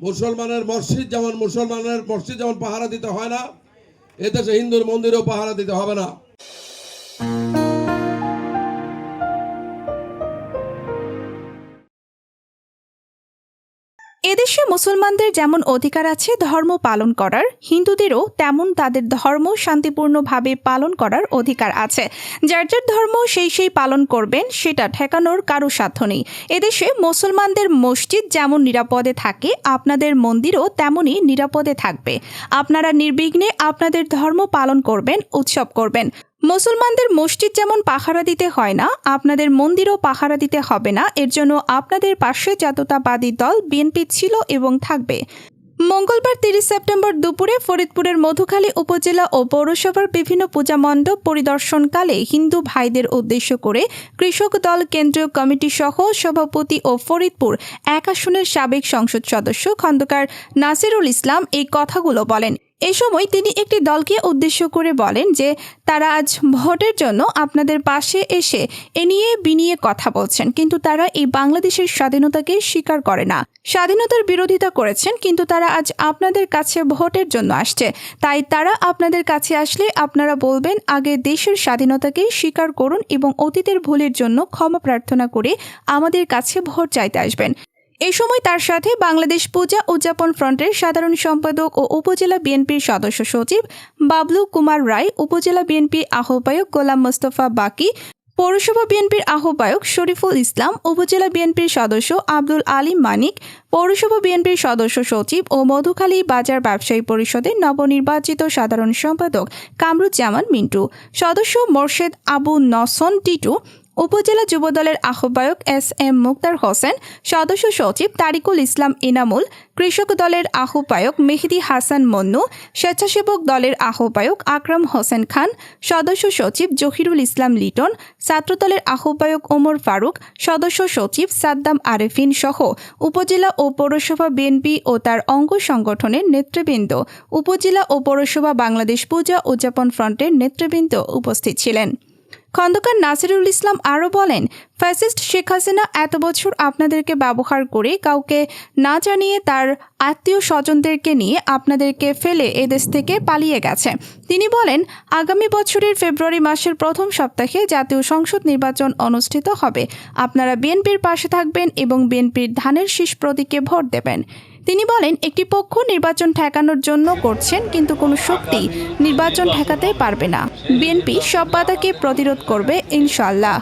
মুসলমানের মসজিদ যেমন মুসলমানের মসজিদ যেমন পাহারা দিতে হয় না, এদেশে হিন্দুর মন্দিরেও পাহারা দিতে হবে না। এদেশে মুসলমানদের যেমন অধিকার আছে ধর্ম পালন করার, হিন্দুদেরও তেমন তাদের ধর্ম শান্তিপূর্ণভাবে পালন করার অধিকার আছে। যার যার ধর্ম সেই সেই পালন করবেন, সেটা ঠেকানোর কারও সাধ্য নেই। এদেশে মুসলমানদের মসজিদ যেমন নিরাপদে থাকে, আপনাদের মন্দিরও তেমনই নিরাপদে থাকবে। আপনারা নির্বিঘ্নে আপনাদের ধর্ম পালন করবেন, উৎসব করবেন। মুসলমানদের মসজিদ যেমন পাহারা দিতে হয় না, আপনাদের মন্দিরও পাহারা দিতে হবে না। এর জন্য আপনাদের পাশে জাততাবাদী দল বিএনপি ছিল এবং থাকবে। মঙ্গলবার তিরিশ সেপ্টেম্বর দুপুরে ফরিদপুরের মধুখালী উপজেলা ও পৌরসভার বিভিন্ন পূজা মণ্ডপ পরিদর্শনকালে হিন্দু ভাইদের উদ্দেশ্য করে কৃষক দল কেন্দ্রীয় কমিটি সহ সভাপতি ও ফরিদপুর এক আসনের সাবেক সংসদ সদস্য খন্দকার নাসিরুল ইসলাম এই কথাগুলো বলেন। এ সময় তিনি একটি দলকে উদ্দেশ্য করে বলেন যে তারা আজ ভোটের জন্য আপনাদের পাশে এসে এ নিয়ে বিনিয়ে কথা বলছেন, কিন্তু তারা এই বাংলাদেশের স্বাধীনতাকে স্বীকার করে না। স্বাধীনতার বিরোধিতা করেছেন, কিন্তু তারা আজ আপনাদের কাছে ভোটের জন্য আসছে। তাই তারা আপনাদের কাছে আসলে আপনারা বলবেন, আগে দেশের স্বাধীনতাকে স্বীকার করুন এবং অতীতের ভুলের জন্য ক্ষমা প্রার্থনা করে আমাদের কাছে ভোট চাইতে আসবেন। এ সময় তার সাথে বাংলাদেশ পূজা উদযাপন ফ্রন্টের সাধারণ সম্পাদক ও উপজেলা বিএনপির সদস্য সচিব বাবলু কুমার রায়, উপজেলা বিএনপি আহ্বায়ক গোলাম মোস্তফা বাকি, পৌরসভা বিএনপির আহ্বায়ক শরীফুল ইসলাম, উপজেলা বিএনপির সদস্য আব্দুল আলী মানিক, পৌরসভা বিএনপির সদস্য সচিব ও মধুখালী বাজার ব্যবসায়ী পরিষদের নবনির্বাচিত সাধারণ সম্পাদক কামরুজ্জামান মিন্টু, সদস্য মোর্শেদ আবু নসন টিটু উপজেলা যুবদলের আহ্বায়ক এস এম মুক্তার হোসেন, সদস্য সচিব তারিকুল ইসলাম ইনামুল কৃষক দলের আহ্বায়ক মেহেদি হাসান মন্নু, স্বেচ্ছাসেবক দলের আহ্বায়ক আকরাম হোসেন খান, সদস্য সচিব জহিরুল ইসলাম লিটন ছাত্রদলের আহ্বায়ক ওমর ফারুক, সদস্য সচিব সাদ্দাম আরেফিন সহ উপজেলা ও পৌরসভা বিএনপি ও তার অঙ্গ সংগঠনের নেতৃবৃন্দ, উপজেলা ও পৌরসভা বাংলাদেশ পূজা উদযাপন ফ্রন্টের নেতৃবৃন্দ উপস্থিত ছিলেন। খন্দকার নাসিরুল ইসলাম আরও বলেন, ফ্যাসিস্ট শেখ হাসিনা এত বছর আপনাদেরকে ব্যবহার করে কাউকে না জানিয়ে তার আত্মীয় স্বজনদেরকে নিয়ে আপনাদেরকে ফেলে এদেশ থেকে পালিয়ে গেছে। তিনি বলেন, আগামী বছরের ফেব্রুয়ারি মাসের প্রথম সপ্তাহে জাতীয় সংসদ নির্বাচন অনুষ্ঠিত হবে। আপনারা বিএনপির পাশে থাকবেন এবং বিএনপির ধানের শীষ প্রতীকে ভোট দেবেন। তিনি বলেন, একটি পক্ষ নির্বাচন ঠেকানোর জন্য করছেন, কিন্তু কোনো শক্তি নির্বাচন ঠেকাতে পারবে না। বিএনপি সব বাধাকে প্রতিরোধ করবে ইনশাল্লাহ